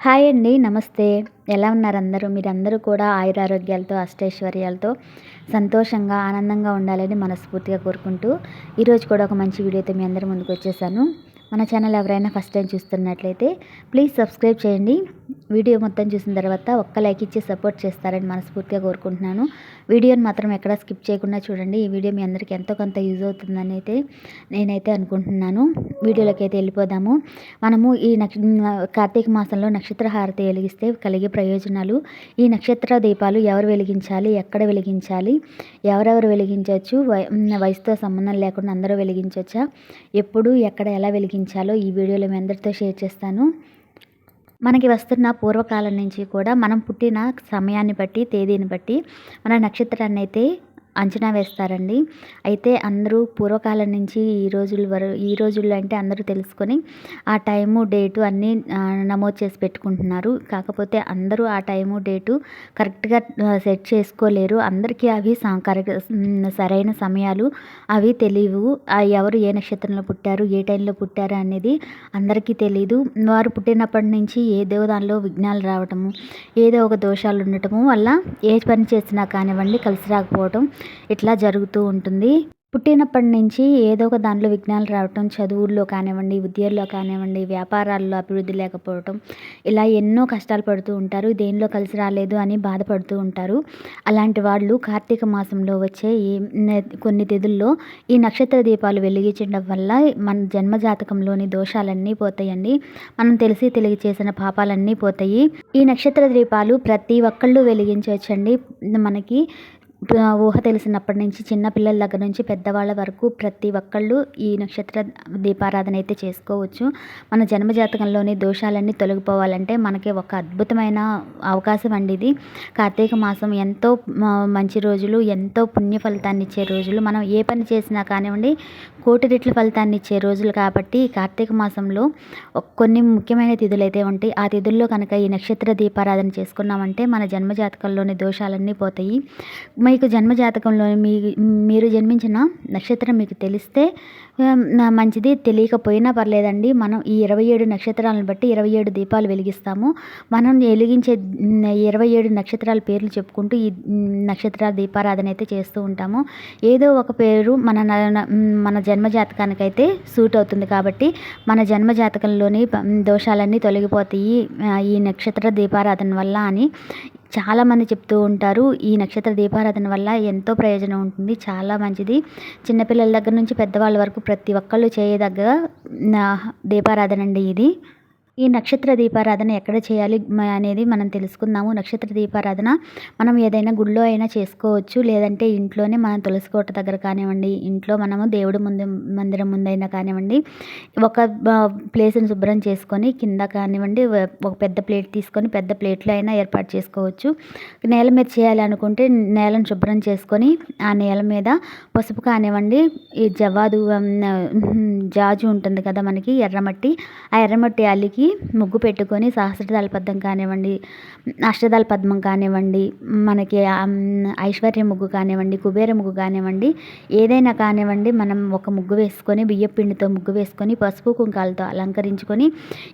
Hi అండి నమస్తే. ఎలా ఉన్నారు అందరూ? మీరందరూ కూడా ఆయురారోగ్యాలతో అష్టైశ్వర్యాలతో సంతోషంగా ఆనందంగా ఉండాలని మనస్ఫూర్తిగా కోరుకుంటూ ఈరోజు కూడా ఒక మంచి వీడియోతో మీ అందరి ముందుకు వచ్చేసాను. మన ఛానల్ ఎవరైనా ఫస్ట్ టైం చూస్తున్నట్లయితే ప్లీజ్ సబ్స్క్రైబ్ చేయండి. వీడియో మొత్తం చూసిన తర్వాత ఒక్క లైక్ ఇచ్చి సపోర్ట్ చేస్తారని మనస్ఫూర్తిగా కోరుకుంటున్నాను. వీడియోని మాత్రం ఎక్కడ స్కిప్ చేయకుండా చూడండి. ఈ వీడియో మీ అందరికీ ఎంతో కొంత యూజ్ అవుతుందని అయితే నేనైతే అనుకుంటున్నాను. వీడియోలోకి అయితే వెళ్ళిపోదాము. మనము ఈ నక్ష కార్తీక మాసంలో నక్షత్ర హారతి వెలిగిస్తే కలిగే ప్రయోజనాలు ఈ నక్షత్ర దీపాలు ఎవరు వెలిగించాలి ఎక్కడ వెలిగించాలి ఎవరెవరు వెలిగించవచ్చు వయసుతో సంబంధం లేకుండా అందరూ వెలిగించవచ్చా ఎప్పుడు ఎక్కడ ఎలా వెలిగించాలో ఈ వీడియోలో మీ అందరితో షేర్ చేస్తాను. మనకి వస్తున్న పూర్వకాలం నుంచి కూడా మనం పుట్టిన సమయాన్ని బట్టి తేదీని బట్టి మన నక్షత్రాన్ని అయితే అంచనా వేస్తారండి. అయితే అందరూ పూర్వకాలం నుంచి ఈ రోజుల వరకు ఈ రోజుల్లో అంటే అందరూ తెలుసుకొని ఆ టైము డేటు అన్నీ నమోదు చేసి పెట్టుకుంటున్నారు. కాకపోతే అందరూ ఆ టైము డేటు కరెక్ట్గా సెట్ చేసుకోలేరు. అందరికీ అవి కరెక్ట్ సరైన సమయాలు అవి తెలియవు ఎవరు ఏ నక్షత్రంలో పుట్టారు ఏ టైంలో పుట్టారు అనేది అందరికీ తెలియదు వారు పుట్టినప్పటి నుంచి ఏదో దానిలో విఘ్నాలు రావటము ఏదో ఒక దోషాలు ఉండటము వల్ల ఏ పని చేసినా కానివ్వండి కలిసి రాకపోవటం ఇట్లా జరుగుతూ ఉంటుంది. పుట్టినప్పటి నుంచి ఏదో ఒక దాంట్లో విఘ్నాలు రావటం చదువుల్లో కానివ్వండి విద్యల్లో కానివ్వండి వ్యాపారాల్లో అభివృద్ధి లేకపోవటం ఇలా ఎన్నో కష్టాలు పడుతూ ఉంటారు. దేనిలో కలిసి రాలేదు అని బాధపడుతూ ఉంటారు. అలాంటి వాళ్ళు కార్తీక మాసంలో వచ్చే ఈ కొన్ని తిథుల్లో ఈ నక్షత్ర దీపాలు వెలిగించడం వల్ల మన జన్మ జాతకంలోని దోషాలన్నీ పోతాయండి. మనం తెలిసి తెలియ చేసిన పాపాలన్నీ పోతాయి. ఈ నక్షత్ర దీపాలు ప్రతి ఒక్కళ్ళు వెలిగించవచ్చండి. మనకి ఊహ తెలిసినప్పటి నుంచి చిన్నపిల్లల దగ్గర నుంచి పెద్దవాళ్ళ వరకు ప్రతి ఒక్కళ్ళు ఈ నక్షత్ర దీపారాధన అయితే చేసుకోవచ్చు. మన జన్మ జాతకంలోని దోషాలన్నీ తొలగిపోవాలంటే మనకి ఒక అద్భుతమైన అవకాశం అండి ఇది. కార్తీక మాసం ఎంతో మంచి రోజులు ఎంతో పుణ్య ఫలితాన్ని ఇచ్చే రోజులు. మనం ఏ పని చేసినా కానివ్వండి కోటి రెట్ల ఫలితాన్ని ఇచ్చే రోజులు కాబట్టి కార్తీక మాసంలో కొన్ని ముఖ్యమైన తిథులు అయితే ఉంటాయి. ఆ తిథుల్లో కనుక ఈ నక్షత్ర దీపారాధన చేసుకున్నామంటే మన జన్మ జాతకంలోని దోషాలన్నీ పోతాయి. మీకు జన్మ జాతకంలో మీ మీరు జన్మించిన నక్షత్రం మీకు తెలిస్తే మంచిది తెలియకపోయినా పర్లేదండి. మనం ఈ ఇరవై ఏడు నక్షత్రాలను బట్టి ఇరవై ఏడు దీపాలు వెలిగిస్తాము. మనం వెలిగించే ఇరవై ఏడు నక్షత్రాల పేర్లు చెప్పుకుంటూ ఈ నక్షత్రాల దీపారాధన అయితే చేస్తూ ఉంటాము. ఏదో ఒక పేరు మన మన జన్మజాతకానికైతే సూట్ అవుతుంది కాబట్టి మన జన్మజాతకంలోని దోషాలన్నీ తొలగిపోతాయి ఈ నక్షత్ర దీపారాధన వల్ల అని చాలామంది చెప్తూ ఉంటారు. ఈ నక్షత్ర దీపారాధన వల్ల ఎంతో ప్రయోజనం ఉంటుంది. చాలా మంచిది. చిన్నపిల్లల దగ్గర నుంచి పెద్దవాళ్ళ వరకు ప్రతి ఒక్కళ్ళు చేయదగ్గ దీపారాధన అండి ఇది. ఈ నక్షత్ర దీపారాధన ఎక్కడ చేయాలి అనేది మనం తెలుసుకుందాము. నక్షత్ర దీపారాధన మనం ఏదైనా గుళ్ళో అయినా చేసుకోవచ్చు. లేదంటే ఇంట్లోనే మనం తులసి కోట దగ్గర కానివ్వండి ఇంట్లో మనము దేవుడి ముందు మందిరం ముందైనా కానివ్వండి ఒక ప్లేస్ని శుభ్రం చేసుకొని కింద కానివ్వండి ఒక పెద్ద ప్లేట్ తీసుకొని పెద్ద ప్లేట్లో అయినా ఏర్పాటు చేసుకోవచ్చు. నేల మీద చేయాలనుకుంటే నేలను శుభ్రం చేసుకొని ఆ నేల మీద పసుపు కానివ్వండి ఈ జవాదు జాజు ఉంటుంది కదా మనకి ఎర్రమట్టి ఆ ఎర్రమట్టి అల్లికి ముగ్గు పెట్టుకొని సహస్రదళ పద్మం కానివ్వండి అష్టదళ పద్మం కానివ్వండి మనకి ఐశ్వర్య ముగ్గు కానివ్వండి కుబేర ముగ్గు కానివ్వండి ఏదైనా కానివ్వండి మనం ఒక ముగ్గు వేసుకొని బియ్యం పిండితో ముగ్గు వేసుకొని పసుపు కుంకాలతో అలంకరించుకొని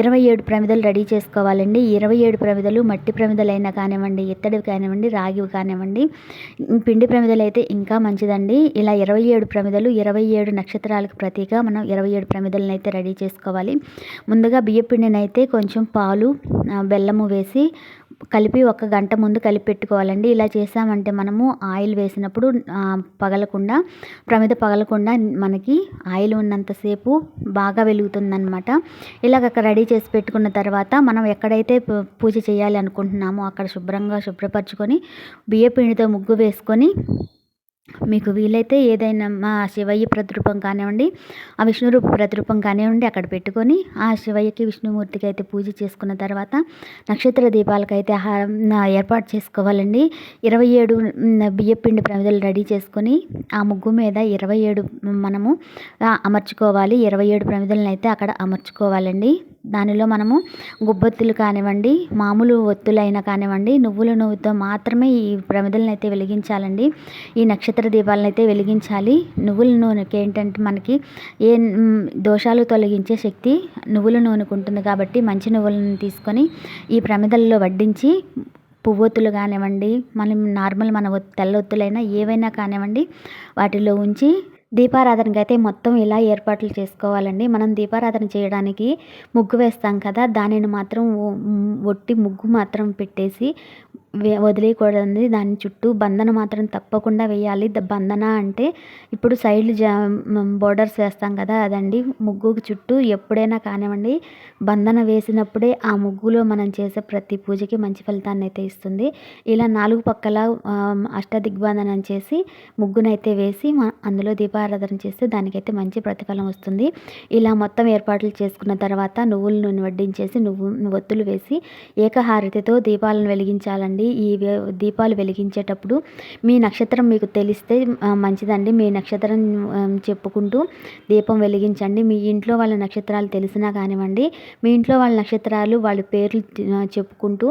ఇరవై ఏడు ప్రమిదలు రెడీ చేసుకోవాలండి. ఇరవై ఏడు ప్రమిదలు మట్టి ప్రమిదలైనా కానివ్వండి ఇత్తడివి కానివ్వండి రాగివి కానివ్వండి పిండి ప్రమిదలు అయితే ఇంకా మంచిదండి. ఇలా ఇరవై ఏడు ప్రమిదలు ఇరవై ఏడు నక్షత్రాలకు ప్రతీక మనం ఇరవై ఏడు ప్రమిదలను అయితే రెడీ చేసుకోవాలి. ముందుగా బియ్య పిండిని అయితే కొంచెం పాలు బెల్లము వేసి కలిపి ఒక గంట ముందు కలిపి పెట్టుకోవాలండి. ఇలా చేసామంటే మనము ఆయిల్ వేసినప్పుడు పగలకుండా ప్రమిద పగలకుండా మనకి ఆయిల్ ఉన్నంతసేపు బాగా వెలుగుతుందనమాట ఇలాగ రెడీ చేసి పెట్టుకున్న తర్వాత మనం ఎక్కడైతే పూజ చేయాలి అనుకుంటున్నామో అక్కడ శుభ్రంగా శుభ్రపరచుకొని బియ్యపిండితో ముగ్గు వేసుకొని మీకు వీలైతే ఏదైనా మా శివయ్య ప్రతిరూపం కానివ్వండి ఆ విష్ణురూప ప్రతిరూపం కానివ్వండి అక్కడ పెట్టుకొని ఆ శివయ్యకి విష్ణుమూర్తికి అయితే పూజ చేసుకున్న తర్వాత నక్షత్ర దీపాలకైతే ఆహారం ఏర్పాటు చేసుకోవాలండి. ఇరవై ఏడు బియ్యపిండి ప్రమిదలు రెడీ చేసుకొని ఆ ముగ్గు మీద ఇరవై ఏడు మనము అమర్చుకోవాలి. ఇరవై ఏడు ప్రమిదలను అయితే అక్కడ అమర్చుకోవాలండి. దానిలో మనము గుబ్బొత్తులు కానివ్వండి మామూలు ఒత్తులైనా కానివ్వండి నువ్వుల నువ్వుతో మాత్రమే ఈ ప్రమిదలను అయితే వెలిగించాలండి. ఈ నక్షత్ర నక్షత్ర దీపాలను అయితే వెలిగించాలి. నువ్వుల నూనెకి ఏంటంటే మనకి ఏ దోషాలు తొలగించే శక్తి నువ్వుల నూనెకు ఉంటుంది కాబట్టి మంచి నువ్వులను తీసుకొని ఈ ప్రమిదల్లో వడ్డించి పువ్వొత్తులు కానివ్వండి మనం నార్మల్ మన తెల్ల ఒత్తులైనా ఏవైనా కానివ్వండి వాటిలో ఉంచి దీపారాధనకి అయితే మొత్తం ఇలా ఏర్పాట్లు చేసుకోవాలండి. మనం దీపారాధన చేయడానికి ముగ్గు వేస్తాం కదా దానిని మాత్రం ఒట్టి ముగ్గు మాత్రం పెట్టేసి వదిలేయకూడదు దాని చుట్టూ బంధన మాత్రం తప్పకుండా వేయాలి. బంధన అంటే ఇప్పుడు సైడ్ జా బోర్డర్స్ వేస్తాం కదా అదండి. ముగ్గు చుట్టూ ఎప్పుడైనా కానివ్వండి బంధన వేసినప్పుడే ఆ ముగ్గులో మనం చేసే ప్రతి పూజకి మంచి ఫలితాన్ని అయితే ఇస్తుంది. ఇలా నాలుగు పక్కల అష్టదిగ్బంధనం చేసి ముగ్గునైతే వేసి అందులో దీపారాధన చేస్తే దానికైతే మంచి ప్రతిఫలం వస్తుంది. ఇలా మొత్తం ఏర్పాట్లు చేసుకున్న తర్వాత నువ్వుల నూనె వడ్డించేసి నువ్వు ఒత్తులు వేసి ఏకహారతితో దీపాలను వెలిగించాలండి. ఈ దీపాలు వెలిగించేటప్పుడు మీ నక్షత్రం మీకు తెలిస్తే మంచిదండి. మీ నక్షత్రం చెప్పుకుంటూ దీపం వెలిగించండి. మీ ఇంట్లో వాళ్ళ నక్షత్రాలు తెలిసినా కానివ్వండి మీ ఇంట్లో వాళ్ళ నక్షత్రాలు వాళ్ళ పేర్లు చెప్పుకుంటూ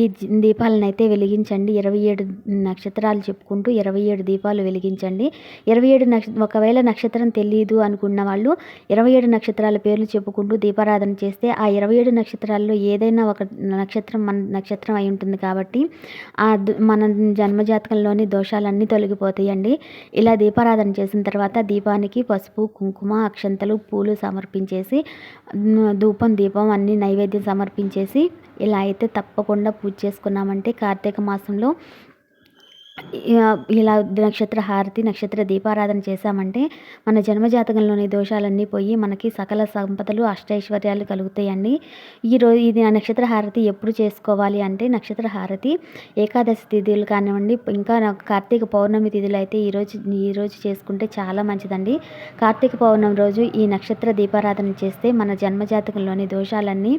ఈ దీపాలను అయితే వెలిగించండి. ఇరవై ఏడు నక్షత్రాలు చెప్పుకుంటూ ఇరవై ఏడు దీపాలు వెలిగించండి. ఇరవై ఏడు నక్ష ఒకవేళ నక్షత్రం తెలియదు అనుకున్న వాళ్ళు ఇరవై ఏడు నక్షత్రాల పేర్లు చెప్పుకుంటూ దీపారాధన చేస్తే ఆ ఇరవై ఏడు నక్షత్రాల్లో ఏదైనా ఒక నక్షత్రం మన నక్షత్రం అయి ఉంటుంది కాబట్టి మన జన్మజాతకంలోని దోషాలన్నీ తొలగిపోతాయండి. ఇలా దీపారాధన చేసిన తర్వాత దీపానికి పసుపు కుంకుమ అక్షంతలు పూలు సమర్పించేసి ధూపం దీపం అన్నీ నైవేద్యం సమర్పించేసి ఇలా అయితే తప్పకుండా పూజ చేసుకున్నామంటే కార్తీక మాసంలో ఇలా నక్షత్ర హారతి నక్షత్ర దీపారాధన చేశామంటే మన జన్మజాతకంలోని దోషాలన్నీ పోయి మనకి సకల సంపదలు అష్టైశ్వర్యాలు కలుగుతాయండి. ఈరోజు ఇది నక్షత్ర హారతి ఎప్పుడు చేసుకోవాలి అంటే నక్షత్ర హారతి ఏకాదశి తిథులు కానివ్వండి ఇంకా కార్తీక పౌర్ణమి తిథులు అయితే ఈరోజు ఈరోజు చేసుకుంటే చాలా మంచిదండి. కార్తీక పౌర్ణమి రోజు ఈ నక్షత్ర దీపారాధన చేస్తే మన జన్మజాతకంలోని దోషాలన్నీ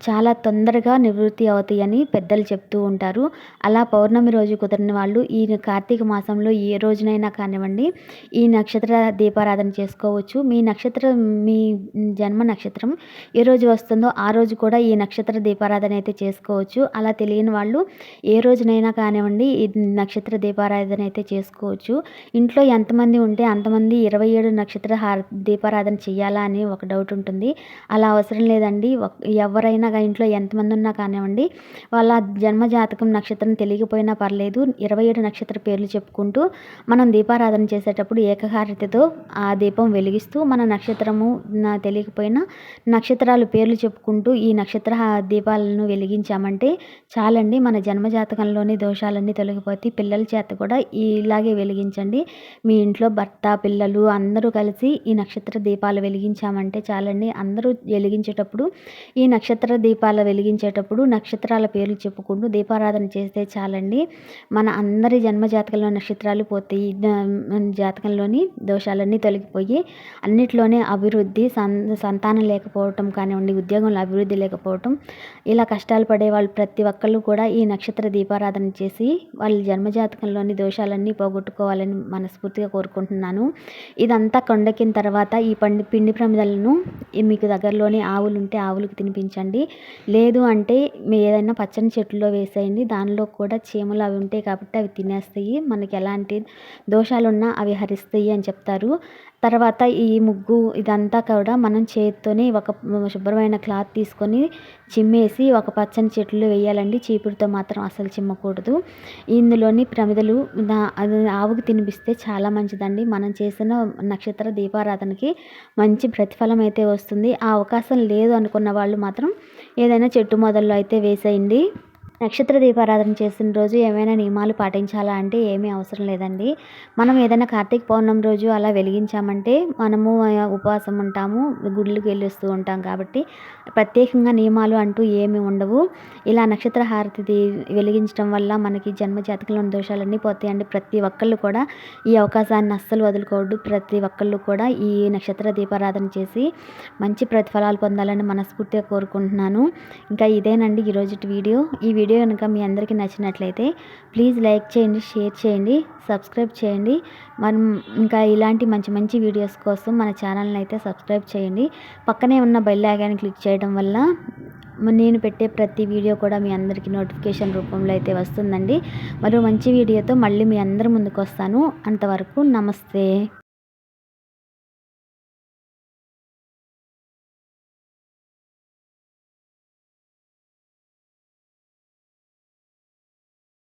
చాలా తొందరగా నివృత్తి అవుతాయని పెద్దలు చెప్తూ ఉంటారు. అలా పౌర్ణమి రోజు కుదిరిన వాళ్ళు ఈ కార్తీక మాసంలో ఏ రోజునైనా కానివ్వండి ఈ నక్షత్ర దీపారాధన చేసుకోవచ్చు. మీ నక్షత్రం మీ జన్మ నక్షత్రం ఏ రోజు వస్తుందో ఆ రోజు కూడా ఈ నక్షత్ర దీపారాధన అయితే చేసుకోవచ్చు. అలా తెలియని వాళ్ళు ఏ రోజునైనా కానివ్వండి ఈ నక్షత్ర దీపారాధన అయితే చేసుకోవచ్చు. ఇంట్లో ఎంతమంది ఉంటే అంతమంది ఇరవై ఏడు నక్షత్ర దీపారాధన చేయాలా అని ఒక డౌట్ ఉంటుంది. అలా అవసరం లేదండి. ఎవరైనా ఇంట్లో ఎంతమంది ఉన్నా కానివ్వండి వాళ్ళ జన్మ జాతకం నక్షత్రం తెలియకపోయినా పర్లేదు ఇరవై ఏడు నక్షత్ర పేర్లు చెప్పుకుంటూ మనం దీపారాధన చేసేటప్పుడు ఏకహారతతో ఆ దీపం వెలిగిస్తూ మన నక్షత్రము తెలియకపోయినా నక్షత్రాలు పేర్లు చెప్పుకుంటూ ఈ నక్షత్ర దీపాలను వెలిగించామంటే చాలండి మన జన్మ జాతకంలోని దోషాలన్నీ తొలగిపోతే పిల్లల చేత కూడా ఇలాగే వెలిగించండి. మీ ఇంట్లో భర్త పిల్లలు అందరూ కలిసి ఈ నక్షత్ర దీపాలు వెలిగించామంటే చాలండి అందరూ వెలిగించేటప్పుడు ఈ నక్షత్ర దీపాలు వెలిగించేటప్పుడు నక్షత్రాల పేర్లు చెప్పుకుంటూ దీపారాధన చేస్తే చాలండి. మన అందరి జన్మ జాతకంలో నక్షత్రాలు పోతాయి. జాతకంలోని దోషాలన్నీ తొలగిపోయి అన్నిట్లోనే అభివృద్ధి సంతానం లేకపోవటం కానివ్వండి ఉద్యోగంలో అభివృద్ధి లేకపోవటం ఇలా కష్టాలు పడే వాళ్ళు ప్రతి ఒక్కళ్ళు కూడా ఈ నక్షత్ర దీపారాధన చేసి వాళ్ళ జన్మజాతకంలోని దోషాలన్నీ పోగొట్టుకోవాలని మనస్ఫూర్తిగా కోరుకుంటున్నాను. ఇదంతా కొండకిన తర్వాత ఈ పండి పిండి ప్రమిదలను మీకు దగ్గరలోనే ఆవులు ఉంటే ఆవులకు తినిపించండి. లేదు అంటే ఏదైనా పచ్చని చెట్టులో వేసేయండి. దానిలో కూడా చీమలు అవి ఉంటాయి కాబట్టి అవి తినేస్తాయి. మనకి ఎలాంటి దోషాలున్నా అవి హరిస్తాయి అని చెప్తారు. తర్వాత ఈ ముగ్గు ఇదంతా కూడా మనం చేతితోనే ఒక శుభ్రమైన క్లాత్ తీసుకొని చిమ్మేసి ఒక పచ్చని చెట్లు వేయాలండి. చీపురుతో మాత్రం అసలు చిమ్మకూడదు. ఇందులోని ప్రమిదలు ఆవుకి తినిపిస్తే చాలా మంచిదండి. మనం చేసిన నక్షత్ర దీపారాధనకి మంచి ప్రతిఫలం అయితే వస్తుంది. ఆ అవకాశం లేదు అనుకున్న వాళ్ళు మాత్రం ఏదైనా చెట్టు మొదల్లో అయితే వేసేయండి. నక్షత్ర దీపారాధన చేసిన రోజు ఏమైనా నియమాలు పాటించాలా అంటే ఏమీ అవసరం లేదండి. మనం ఏదైనా కార్తీక పౌర్ణమి రోజు అలా వెలిగించామంటే మనము ఉపవాసం ఉంటాము గుళ్ళకి వెళ్ళిస్తూ ఉంటాం కాబట్టి ప్రత్యేకంగా నియమాలు అంటూ ఏమీ ఉండవు. ఇలా నక్షత్ర హారతి వెలిగించడం వల్ల మనకి జన్మ జాతకంలోని దోషాలన్నీ పోతాయండి. ప్రతి ఒక్కళ్ళు కూడా ఈ అవకాశాన్ని అస్సలు వదులుకోవద్దు. ప్రతి ఒక్కళ్ళు కూడా ఈ నక్షత్ర దీపారాధన చేసి మంచి ప్రతిఫలాలు పొందాలని మనస్ఫూర్తిగా కోరుకుంటున్నాను. ఇంకా ఇదేనండి ఈరోజు వీడియో. ఈ వీడియో వీడియో కనుక మీ అందరికీ నచ్చినట్లయితే ప్లీజ్ లైక్ చేయండి షేర్ చేయండి సబ్స్క్రైబ్ చేయండి. మనం ఇంకా ఇలాంటి మంచి మంచి వీడియోస్ కోసం మన ఛానల్ని అయితే సబ్స్క్రైబ్ చేయండి. పక్కనే ఉన్న బెల్ ఐకాన్ క్లిక్ చేయడం వల్ల నేను పెట్టే ప్రతి వీడియో కూడా మీ అందరికీ నోటిఫికేషన్ రూపంలో అయితే వస్తుందండి. మరో మంచి వీడియోతో మళ్ళీ మీ అందరి ముందుకు వస్తాను. అంతవరకు నమస్తే.